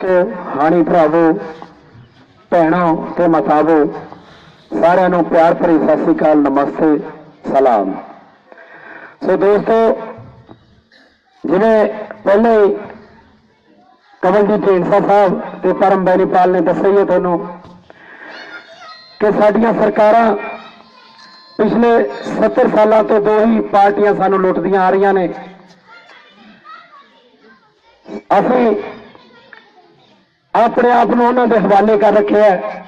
ਦੋਸਤੋ ਹਾਣੀ ਭਰਾਵੋ, ਭੈਣਾਂ ਤੇ ਮਤਾਵੋ, ਸਾਰਿਆਂ ਨੂੰ ਪਿਆਰ ਭਰੀ ਸਤਿ ਸ੍ਰੀ ਅਕਾਲ, ਨਮਸਤੇ, ਸਲਾਮ। ਸੋ ਦੋਸਤੋ, ਜਿਵੇਂ ਪਹਿਲੇ ਹੀ ਕਮਲਜੀਤ ਢੀਂਡਸਾ ਸਾਹਿਬ ਤੇ ਪਰਮ ਬੈਨੀਪਾਲ ਨੇ ਦੱਸਿਆ ਹੀ ਤੁਹਾਨੂੰ ਕਿ ਸਾਡੀਆਂ ਸਰਕਾਰਾਂ ਪਿਛਲੇ 70 ਸਾਲਾਂ ਤੋਂ ਦੋ ਹੀ ਪਾਰਟੀਆਂ ਸਾਨੂੰ ਲੁੱਟਦੀਆਂ ਆ ਰਹੀਆਂ ਨੇ। ਅਸੀਂ ਆਪਣੇ ਆਪ ਨੂੰ ਉਹਨਾਂ ਦੇ ਹਵਾਲੇ ਕਰ ਰੱਖਿਆ ਹੈ।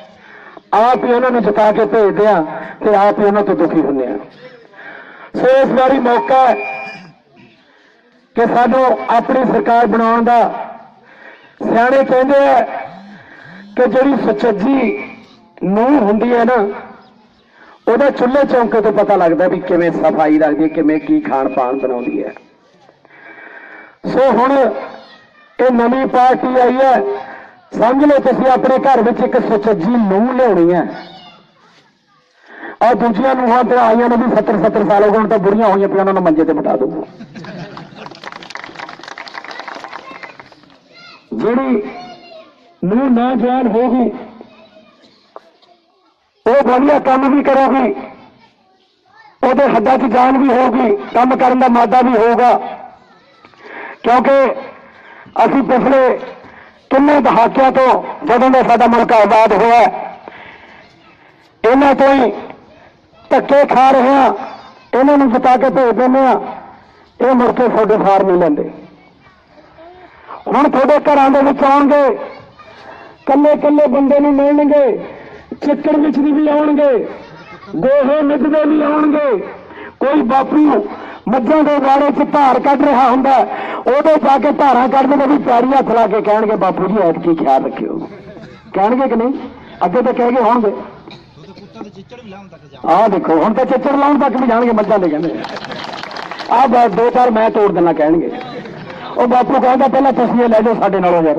ਆਪ ਹੀ ਉਹਨਾਂ ਨੂੰ ਜਿਤਾ ਕੇ ਭੇਜਦੇ ਆ ਤੇ ਆਪ ਹੀ ਉਹਨਾਂ ਤੋਂ ਦੁਖੀ ਹੁੰਦੇ ਆ ਸੋ ਇਸ ਵਾਰੀ ਮੌਕਾ ਹੈ ਕਿ ਸਾਨੂੰ ਆਪਣੀ ਸਰਕਾਰ ਬਣਾਉਣ ਦਾ। ਸਿਆਣੇ ਕਹਿੰਦੇ ਆ ਕਿ ਜਿਹੜੀ ਸੁਚੱਜੀ ਨੂੰ ਹੁੰਦੀ ਹੈ ਨਾ, ਉਹਦਾ ਚੁੱਲ੍ਹੇ ਚੌਂਕੇ ਤੋਂ ਪਤਾ ਲੱਗਦਾ ਵੀ ਕਿਵੇਂ ਸਫ਼ਾਈ ਰੱਖਦੀ ਹੈ, ਕਿਵੇਂ ਕੀ ਖਾਣ ਪਾਣ ਬਣਾਉਂਦੀ ਹੈ। ਸੋ ਹੁਣ ਇਹ ਨਵੀਂ ਪਾਰਟੀ ਆਈ ਹੈ ਸਮਝ ਲਓ ਤੁਸੀਂ, ਆਪਣੇ ਘਰ ਵਿੱਚ ਇੱਕ ਸੁਚੱਜੀ ਨੂੰਹ ਲਿਆਉਣੀ ਹੈ। ਔਰ ਦੂਜੀਆਂ ਨੂੰਹਾਂ ਤੇ ਆਈਆਂ ਨੇ ਵੀ 70 70 ਸਾਲ ਹੋ ਗਏ, ਹੁਣ ਤਾਂ ਬੁੜੀਆਂ ਹੋਈਆਂ ਪਈਆਂ, ਉਹਨਾਂ ਨੂੰ ਮੰਜੇ ਤੇ ਬਿਠਾ ਦਿਓ ਜਿਹੜੀ ਨੂੰ ਨਾ ਨੌਜਵਾਨ ਹੋਗੀ ਉਹ ਵਧੀਆ ਕੰਮ ਵੀ ਕਰੇਗੀ, ਉਹਦੇ ਹੱਦਾਂ 'ਚ ਜਾਨ ਵੀ ਹੋਊਗੀ, ਕੰਮ ਕਰਨ ਦਾ ਮਾਦਾ ਵੀ ਹੋਊਗਾ। ਕਿਉਂਕਿ ਅਸੀਂ ਪਿਛਲੇ ਕਿੰਨੇ ਦਹਾਕਿਆਂ ਤੋਂ ਜਦੋਂ ਦਾ ਸਾਡਾ ਮੁਲਕ ਆਜ਼ਾਦ ਹੋਇਆ ਇਹਨਾਂ ਤੋਂ ਹੀ ਧੱਕੇ ਖਾ ਰਹੇ ਹਾਂ, ਇਹਨਾਂ ਨੂੰ ਜਿਤਾ ਕੇ ਭੇਜ ਦਿੰਦੇ ਆ ਇਹ ਮੁੜ ਕੇ ਤੁਹਾਡੇ ਸਾਰ ਨਹੀਂ ਲੈਂਦੇ। ਹੁਣ ਤੁਹਾਡੇ ਘਰਾਂ ਦੇ ਵਿੱਚ ਆਉਣਗੇ ਕੱਲੇ ਕੱਲੇ ਬੰਦੇ ਨੂੰ ਮਿਲਣਗੇ ਚੱਕਰ ਵਿੱਚ ਵੀ ਆਉਣਗੇ ਦੋਹੇ ਨਿੱਜਦੇ ਵੀ ਆਉਣਗੇ, ਕੋਈ ਬਾਪੂ ਮੱਝਾਂ ਦੇ ਵਾੜੇ 'ਚ ਧਾਰ ਕੱਢ ਰਿਹਾ ਹੁੰਦਾ ਉਹਦੇ ਜਾ ਕੇ ਧਾਰਾਂ ਕੱਢਦੇ ਨੇ ਵੀ ਪੈਰੀ ਹੱਥ ਲਾ ਕੇ ਕਹਿਣਗੇ, ਬਾਪੂ ਜੀ ਐਤ ਕੀ ਖਿਆਲ ਰੱਖਿਓ। ਕਹਿਣਗੇ ਕਿ ਨਹੀਂ? ਅੱਗੇ ਤਾਂ ਕਹਿ ਗਏ ਹੋਣਗੇ। ਉਹਦੇ ਲਾਉਣ ਤੱਕ ਆਹ ਦੇਖੋ, ਹੁਣ ਤਾਂ ਚੱਚਰ ਲਾਉਣ ਤੱਕ ਵੀ ਜਾਣਗੇ ਮੱਝਾਂ ਦੇ ਕਹਿੰਦੇ। ਆਹ ਬਸ ਦੋ ਚਾਰ ਮੈਂ ਤੋੜ ਦੇਣਾ ਕਹਿਣਗੇ। ਉਹ ਬਾਪੂ ਕਹਿੰਦਾ, ਪਹਿਲਾਂ ਤੁਸੀਂ ਇਹ ਲੈ ਜਾਓ ਸਾਡੇ ਨਾਲੋਂ ਯਾਰ।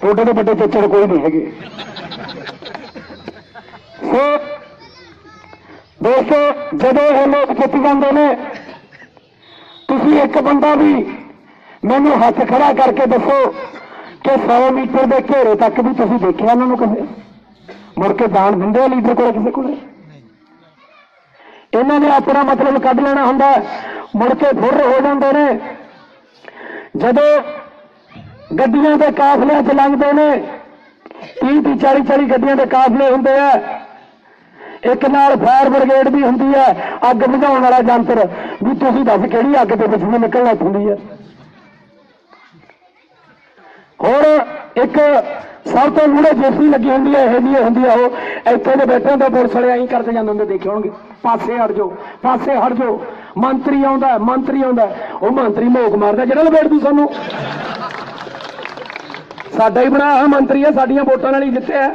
ਤੁਹਾਡੇ ਤੋਂ ਵੱਡੇ ਚੱਚਰ ਕੋਈ ਨਹੀਂ ਹੈਗੇ। ਸੋ ਦੋਸਤੋ, ਜਦੋਂ ਇਹ ਲੋਕ ਜਿੱਤ ਜਾਂਦੇ ਨੇ ਤੁਸੀਂ ਇੱਕ ਬੰਦਾ ਵੀ ਮੈਨੂੰ ਹੱਥ ਖੜਾ ਕਰਕੇ ਦੱਸੋ ਕਿ 100 ਮੀਟਰ ਦੇ ਘੇਰੇ ਤੱਕ ਵੀ ਤੁਸੀਂ ਦੇਖਿਆ ਉਹਨਾਂ ਨੂੰ ਕਦੇ? ਮੁੜ ਕੇ ਦਾਨ ਦਿੰਦੇ ਆ ਲੀਡਰ ਕੋਲ ਕਿਸੇ ਕੋਲ? ਇਹਨਾਂ ਨੇ ਆਪਣਾ ਮਤਲਬ ਕੱਢ ਲੈਣਾ ਹੁੰਦਾ, ਮੁੜ ਕੇ ਫੁਰ ਹੋ ਜਾਂਦੇ ਨੇ। ਜਦੋਂ ਗੱਡੀਆਂ ਦੇ ਕਾਫਲਿਆਂ 'ਚ ਲੰਘਦੇ ਨੇ 30 30 40 40 ਗੱਡੀਆਂ ਦੇ ਕਾਫਲੇ ਹੁੰਦੇ ਆ ਇੱਕ ਨਾਲ ਫਾਇਰ ਬ੍ਰਿਗੇਡ ਵੀ ਹੁੰਦੀ ਹੈ, ਅੱਗ ਬੁਝਾਉਣ ਵਾਲਾ ਯੰਤਰ ਵੀ ਤੁਸੀਂ ਦੱਸ ਕਿਹੜੀ ਅੱਗ ਦੇ ਵਿੱਚ ਨੂੰ ਨਿਕਲਣਾ ਹੁੰਦੀ ਹੈ? ਹੋਰ ਇੱਕ ਸਭ ਤੋਂ ਮੂਹਰੇ ਜੇਸੀ ਲੱਗੀ ਹੁੰਦੀ ਹੈ, ਇਹ ਨਹੀਂ ਹੁੰਦੀ ਹੈ ਉਹ। ਇੱਥੇ ਦੇ ਬੈਠੇ ਹੁੰਦੇ ਪੁਲਿਸ ਵਾਲੇ ਐਂ ਕਰਦੇ ਜਾਂਦੇ ਹੁੰਦੇ ਦੇਖੇ ਹੋਣਗੇ। ਪਾਸੇ ਹਟ ਜਾਓ, ਪਾਸੇ ਹਟ ਜਾਓ। ਮੰਤਰੀ ਆਉਂਦਾ ਮੰਤਰੀ ਆਉਂਦਾ ਉਹ ਮੰਤਰੀ ਮੋਕ ਮਾਰਦਾ, ਜਿਹੜਾ ਲਪੇਟ ਦੂ ਸਾਨੂੰ। ਸਾਡਾ ਹੀ ਬਣਾਇਆ ਮੰਤਰੀ ਹੈ ਸਾਡੀਆਂ ਵੋਟਾਂ ਨਾਲ ਹੀ ਜਿੱਤਿਆ।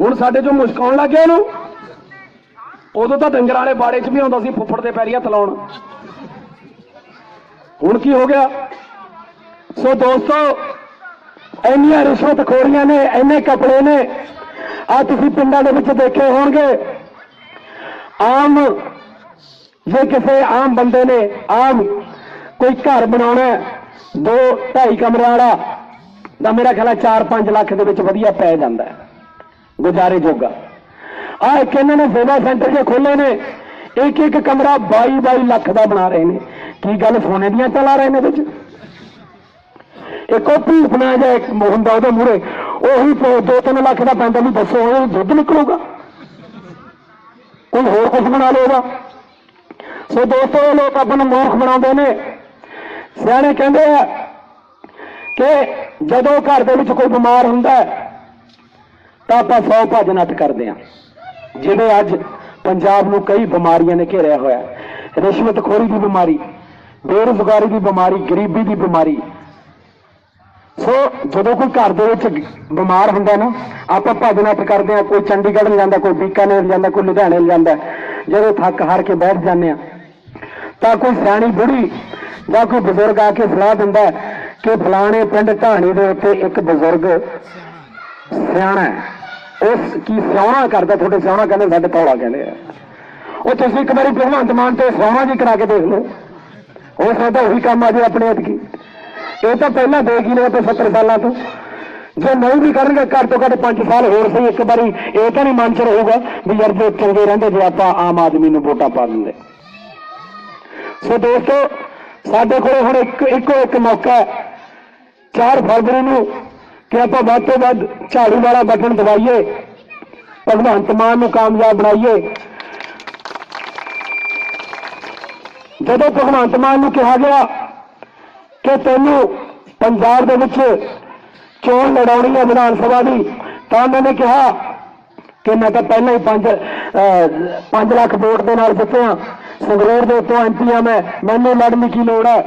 ਹੁਣ ਸਾਡੇ ਚੋਂ ਮੁਸਕਾਉਣ ਲੱਗ ਗਿਆ ਇਹਨੂੰ। ਉਦੋਂ ਤਾਂ ਡੰਗਰ ਵਾਲੇ ਬਾੜੇ 'ਚ ਵੀ ਆਉਂਦਾ ਸੀ, ਫੁੱਫੜ ਦੇ ਪੈਰੀ ਤਲਾਉਣ ਹੁਣ ਕੀ ਹੋ ਗਿਆ? ਸੋ ਦੋਸਤੋ, ਇੰਨੀਆਂ ਰਿਸ਼ਵਤ ਖੋਰੀਆਂ ਨੇ, ਇੰਨੇ ਕਪੜੇ ਨੇ, ਆ ਤੁਸੀਂ ਪਿੰਡਾਂ ਦੇ ਵਿੱਚ ਦੇਖੇ ਹੋਣਗੇ। ਆਮ ਜੇ ਕਿਸੇ ਆਮ ਬੰਦੇ ਨੇ, ਆਮ ਕੋਈ ਘਰ ਬਣਾਉਣਾ ਦੋ ਢਾਈ ਕਮਰੇ ਵਾਲਾ, ਤਾਂ ਮੇਰਾ ਖਿਆਲ 4-5 ਲੱਖ ਦੇ ਵਿੱਚ ਵਧੀਆ ਪੈ ਜਾਂਦਾ ਹੈ। ਗੁਜ਼ਾਰੇ ਜੋਗਾ। ਆ ਇੱਕ ਇਹਨਾਂ ਨੇ ਸੇਵਾ ਸੈਂਟਰ ਜੇ ਖੋਲੇ ਨੇ, ਇੱਕ ਇੱਕ ਕਮਰਾ 22-22 ਲੱਖ ਦਾ ਬਣਾ ਰਹੇ ਨੇ। ਕੀ ਗੱਲ ਸੋਨੇ ਦੀਆਂ ਚਲਾ ਰਹੇ ਨੇ ਵਿੱਚ? ਇੱਕ ਉਹ ਭੂਪਨਾ ਜਾਂ, ਇੱਕ ਹੁੰਦਾ ਉਹਦੇ ਮੂਹਰੇ। ਉਹੀ 2-3 ਲੱਖ ਦਾ ਪੈਂਦਾ ਵੀ ਦੱਸੋ, ਉਹ ਦੁੱਧ ਨਿਕਲੂਗਾ? ਕੋਈ ਹੋਰ ਕੁਝ ਬਣਾ ਲਏਗਾ ਸੋ ਦੋਸਤੋ, ਇਹ ਲੋਕ ਆਪਾਂ ਨੂੰ ਮੂਰਖ ਬਣਾਉਂਦੇ ਨੇ। ਸਿਆਣੇ ਕਹਿੰਦੇ ਆ ਕਿ ਜਦੋਂ ਘਰ ਦੇ ਵਿੱਚ ਕੋਈ ਬਿਮਾਰ ਹੁੰਦਾ ਹੈ ਤਾਂ ਆਪਾਂ ਸੌ ਭੱਜ ਨੱਠ ਕਰਦੇ ਹਾਂ। ਜਿਵੇਂ ਅੱਜ ਪੰਜਾਬ ਨੂੰ ਕਈ ਬਿਮਾਰੀਆਂ ਨੇ ਘੇਰਿਆ ਹੋਇਆ ਰਿਸ਼ਵਤਖੋਰੀ ਦੀ ਬਿਮਾਰੀ, ਬੇਰੁਜ਼ਗਾਰੀ ਦੀ ਬਿਮਾਰੀ, ਗਰੀਬੀ ਦੀ ਬਿਮਾਰੀ। ਸੋ ਜਦੋਂ ਕੋਈ ਘਰ ਦੇ ਵਿੱਚ ਬਿਮਾਰ ਹੁੰਦਾ ਨਾ, ਆਪਾਂ ਭੱਜ ਨੱਠ ਕਰਦੇ ਆ ਕੋਈ ਚੰਡੀਗੜ੍ਹ ਨੂੰ ਜਾਂਦਾ, ਕੋਈ ਬੀਕਾਨੇਰ ਜਾਂਦਾ, ਕੋਈ ਲੁਧਿਆਣੇ ਨੂੰ ਜਾਂਦਾ। ਜਦੋਂ ਥੱਕ ਹਾਰ ਕੇ ਬੈਠ ਜਾਂਦੇ ਆ ਤਾਂ ਕੋਈ ਸਿਆਣੀ ਬੁੜੀ ਜਾਂ ਕੋਈ ਬਜ਼ੁਰਗ ਆ ਕੇ ਸਲਾਹ ਦਿੰਦਾ ਕਿ ਫਲਾਣੇ ਪਿੰਡ ਢਾਣੀ ਦੇ ਉੱਤੇ ਇੱਕ ਬਜ਼ੁਰਗ ਸਿਆਣਾ ਹੈ। ਉਸ ਕੀ ਸਿਆਣਾ ਕਰਦਾ, ਤੁਹਾਡੇ ਸਿਆਣਾ ਕਹਿੰਦੇ ਸਾਡੇ ਤੌਲਾ ਕਹਿੰਦੇ ਆ। ਉਹ ਤੁਸੀਂ ਇੱਕ ਵਾਰੀ ਭਗਵੰਤ ਮਾਨ ਤੇ ਸਿਆਣਾ ਜੀ ਕਰਾ ਕੇ ਦੇਖ ਲਓ। ਹੋ ਸਕਦਾ ਉਹੀ ਕੰਮ ਆ ਜੇ ਆਪਣੇ ਹੱਥ ਇਹ ਤਾਂ ਪਹਿਲਾਂ ਦੇ ਗਈ ਨੇ ਤੇ 70 ਸਾਲਾਂ ਤੋਂ। ਜੇ ਨਹੀਂ ਵੀ ਕਰਨਗੇ, ਘੱਟ ਤੋਂ ਘੱਟ 5 ਸਾਲ ਹੋਰ ਸਹੀ, ਇੱਕ ਵਾਰੀ ਇਹ ਤਾਂ ਨਹੀਂ ਮਨ ਚ ਰਹੂਗਾ ਵੀ ਯਾਰ ਜੇ ਚੰਗੇ ਰਹਿੰਦੇ, ਜੇ ਆਪਾਂ ਆਮ ਆਦਮੀ ਨੂੰ ਵੋਟਾਂ ਪਾ ਦਿੰਦੇ। ਸੋ ਦੋਸਤੋ, ਸਾਡੇ ਕੋਲ ਹੁਣ ਇੱਕ, ਇੱਕੋ ਇੱਕ ਮੌਕਾ ਹੈ। 4 ਫਰਵਰੀ ਨੂੰ ਕਿ ਆਪਾਂ ਵੱਧ ਤੋਂ ਵੱਧ ਝਾੜੂ ਵਾਲਾ ਬਟਨ ਦਵਾਈਏ ਭਗਵੰਤ ਮਾਨ ਨੂੰ ਕਾਮਯਾਬ ਬਣਾਈਏ। ਜਦੋਂ ਭਗਵੰਤ ਮਾਨ ਨੂੰ ਕਿਹਾ ਗਿਆ ਕਿ ਤੈਨੂੰ ਪੰਜਾਬ ਦੇ ਵਿੱਚ ਚੋਣ ਲੜਾਉਣੀ ਹੈ ਵਿਧਾਨ ਸਭਾ ਦੀ, ਤਾਂ ਉਹਨਾਂ ਨੇ ਕਿਹਾ ਕਿ ਮੈਂ ਤਾਂ ਪਹਿਲਾਂ ਹੀ 5 5 ਲੱਖ ਵੋਟ ਦੇ ਨਾਲ ਜਿੱਤਿਆ। ਸੰਗਰੂਰ ਦੇ ਉੱਤੋਂ ਐਮਪੀ ਆ ਮੈਂ। ਮੈਨੂੰ ਲੜਨ ਦੀ ਕੀ ਲੋੜ ਹੈ?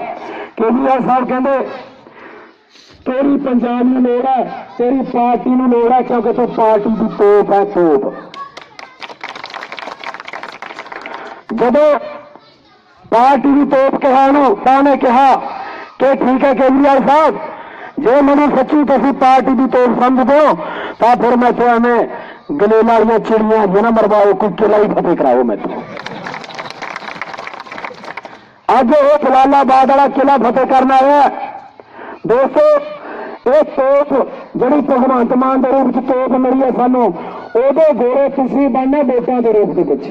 ਕੇਜਰੀਵਾਲ ਸਾਹਿਬ ਕਹਿੰਦੇ ਤੇਰੀ ਪੰਜਾਬ ਨੂੰ ਲੋੜ ਹੈ, ਤੇਰੀ ਪਾਰਟੀ ਨੂੰ ਲੋੜ ਹੈ ਕਿਉਂਕਿ ਤੂੰ ਪਾਰਟੀ ਦੀ ਤੋਪ ਹੈ, ਤੋਪ ਜਦੋਂ ਪਾਰਟੀ ਦੀ ਤੋਪ ਕਿਹਾ ਉਹਨੂੰ, ਤਾਂ ਉਹਨੇ ਕਿਹਾ ਕਿ ਠੀਕ ਹੈ ਕੇਜਰੀਵਾਲ ਸਾਹਿਬ, ਜੇ ਮੈਨੂੰ ਸੱਚੀ ਤੁਸੀਂ ਪਾਰਟੀ ਦੀ ਤੋਪ ਸਮਝਦੇ ਹੋ, ਤਾਂ ਫਿਰ ਮੈਂ ਤੋਂ ਐਵੇਂ ਗਲੇਲ ਵਾਲੀਆਂ ਚਿੜੀਆਂ ਜਿਹਨਾਂ ਮਰਵਾਓ, ਕੋਈ ਕਿਲਾ ਹੀ ਫਤਿਹ ਕਰਾਓ ਮੈਨੂੰ ਅੱਜ ਉਹ ਜਲਾਲਾਬਾਦ ਵਾਲਾ ਕਿਲਾ ਫਤਿਹ ਕਰਨਾ ਆਇਆ ਹੈ। ਦੋਸਤੋ, ਇਹ ਤੋਪ ਜਿਹੜੀ ਭਗਵੰਤ ਮਾਨ ਦੇ ਰੂਪ ਚ ਤੋਪ ਮਿਲੀ ਹੈ ਸਾਨੂੰ, ਉਹਦੇ ਗੋਰੇ ਤੁਸੀਂ ਬਣਨਾ ਵੋਟਾਂ ਦੇ ਰੂਪ ਦੇ ਵਿੱਚ।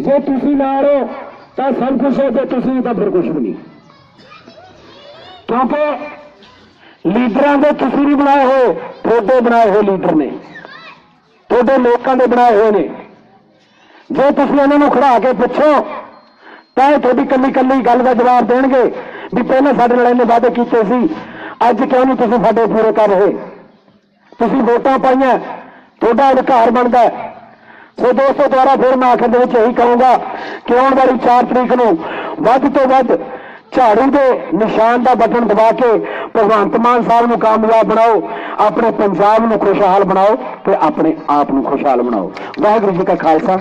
ਜੇ ਤੁਸੀਂ ਨਾ ਰਹੋ, ਤਾਂ ਸਭ ਕੁਝ ਹੈ ਤੇ ਤੁਸੀਂ ਤਾਂ ਫਿਰ ਕੁਝ ਵੀ ਨਹੀਂ। ਕਿਉਂਕਿ ਲੀਡਰਾਂ ਦੇ ਤੁਸੀਂ ਵੀ ਬਣਾਏ ਹੋਏ, ਤੁਹਾਡੇ ਬਣਾਏ ਹੋਏ ਲੀਡਰ ਨੇ। ਤੁਹਾਡੇ ਲੋਕਾਂ ਦੇ ਬਣਾਏ ਹੋਏ ਨੇ। ਜੇ ਤੁਸੀਂ ਇਹਨਾਂ ਨੂੰ ਖੜਾ ਕੇ ਪੁੱਛੋ, ਤਾਂ ਇਹ ਤੁਹਾਡੀ ਕੱਲੀ ਕੱਲੀ ਗੱਲ ਦਾ ਜਵਾਬ ਦੇਣਗੇ। ਵੀ ਪਹਿਲਾਂ ਸਾਡੇ ਨਾਲ ਇਹਨੇ ਵਾਅਦੇ ਕੀਤੇ ਸੀ, ਅੱਜ ਕਿਉਂ ਨਹੀਂ ਤੁਸੀਂ ਸਾਡੇ ਪੂਰੇ ਕਰ ਰਹੇ? ਤੁਸੀਂ ਵੋਟਾਂ ਪਾਈਆਂ, ਤੁਹਾਡਾ ਅਧਿਕਾਰ ਬਣਦਾ ਹੈ। ਸੋ ਦੋਸਤੋ ਦੁਆਰਾ ਫਿਰ ਮੈਂ ਆਖਰ ਦੇ ਵਿੱਚ ਇਹੀ ਕਹੂੰਗਾ ਕਿ ਆਉਣ ਵਾਲੀ 4 ਤਰੀਕ ਨੂੰ ਵੱਧ ਤੋਂ ਵੱਧ ਝਾੜੂ ਦੇ ਨਿਸ਼ਾਨ ਦਾ ਬਟਨ ਦਬਾ ਕੇ ਭਗਵੰਤ ਮਾਨ ਸਾਹਿਬ ਨੂੰ ਕਾਮਯਾਬ ਬਣਾਓ, ਆਪਣੇ ਪੰਜਾਬ ਨੂੰ ਖੁਸ਼ਹਾਲ ਬਣਾਓ ਤੇ ਆਪਣੇ ਆਪ ਨੂੰ ਖੁਸ਼ਹਾਲ ਬਣਾਓ। ਵਾਹਿਗੁਰੂ ਜੀ ਕਾ ਖਾਲਸਾ।